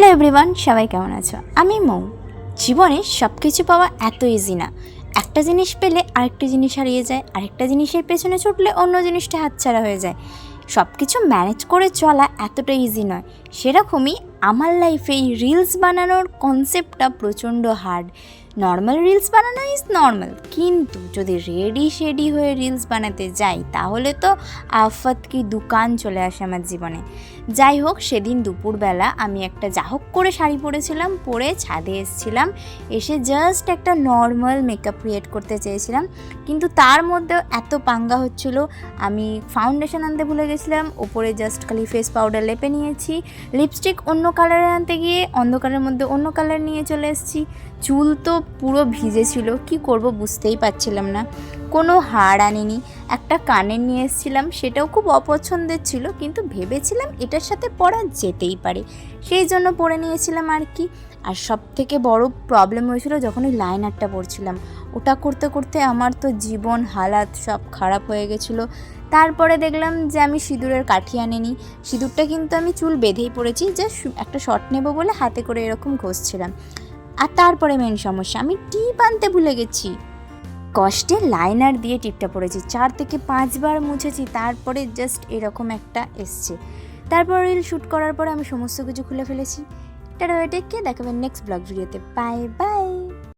Hello everyone সবাই কেমন আছো? আমি মৌ। জীবনে সব কিছু পাওয়া এত ইজি না। একটা জিনিস পেলে আরেকটা জিনিস হারিয়ে যায়, আরেকটা জিনিসের পেছনে ছুটলে অন্য জিনিসটা হাতছাড়া হয়ে যায়। সব কিছু ম্যানেজ করে চলা এতটা ইজি নয়। সেরকমই আমার লাইফে এই রিলস বানানোর কনসেপ্টটা প্রচণ্ড হার্ড নর্মাল রিলস বানানো ইজ নর্মাল কিন্তু যদি রেডি শেডি হয়ে রিলস বানাতে যাই, তাহলে তো আফত কি দোকান চলে আসে আমার জীবনে। যাই হোক, সেদিন দুপুরবেলা আমি একটা যাহোক করে শাড়ি পরেছিলাম, পরে ছাদে এসেছিলাম, এসে জাস্ট একটা নর্মাল মেকআপ ক্রিয়েট করতে চেয়েছিলাম, কিন্তু তার মধ্যেও এত পাঙ্গা হচ্ছিল, আমি ফাউন্ডেশন আনতে ভুলে গেছিলাম, ওপরে জাস্ট খালি ফেস পাউডার লেপে নিয়েছি লিপস্টিক অন্য কালারের আনতে গিয়ে অন্ধকারের মধ্যে অন্য কালার নিয়ে চলে এসেছি। চুল তো পুরো ভিজেছিল, কি করব বুঝতেই পারছিলাম না। কোনো হাড় আনিনি, একটা কানের নিয়ে এসেছিলাম, সেটাও খুব অপছন্দের ছিল, কিন্তু ভেবেছিলাম এটার সাথে পরা যেতেই পারে। সেই জন্য পরে নিয়েছিলাম আর কি। আর সব থেকে বড় প্রবলেম হয়েছিল যখন ওই লাইনারটা পরছিলাম। ওটা করতে করতে আমার তো জীবন, হালাত সব খারাপ হয়ে গেছিল। তারপরে দেখলাম যে আমি সিঁদুরের কাঠি আনিনি। সিঁদুরটা কিন্তু আমি চুল বেঁধেই পড়েছি যে একটা শট নেব বলে হাতে করে এরকম ঘষছিলাম। আর তারপরে মেন সমস্যা, আমি টিপ আনতে ভুলে গেছি। কষ্টে লাইনার দিয়ে টিপটা পড়েছি চার থেকে পাঁচবার মুছেছি, তারপরে জাস্ট এরকম একটা এসছে। তারপর রিল শ্যুট করার পরে আমি সমস্ত কিছু খুলে ফেলেছি। টাটা টেককে দেখাবেন নেক্সট ব্লগ ভিডিওতে বাই বাই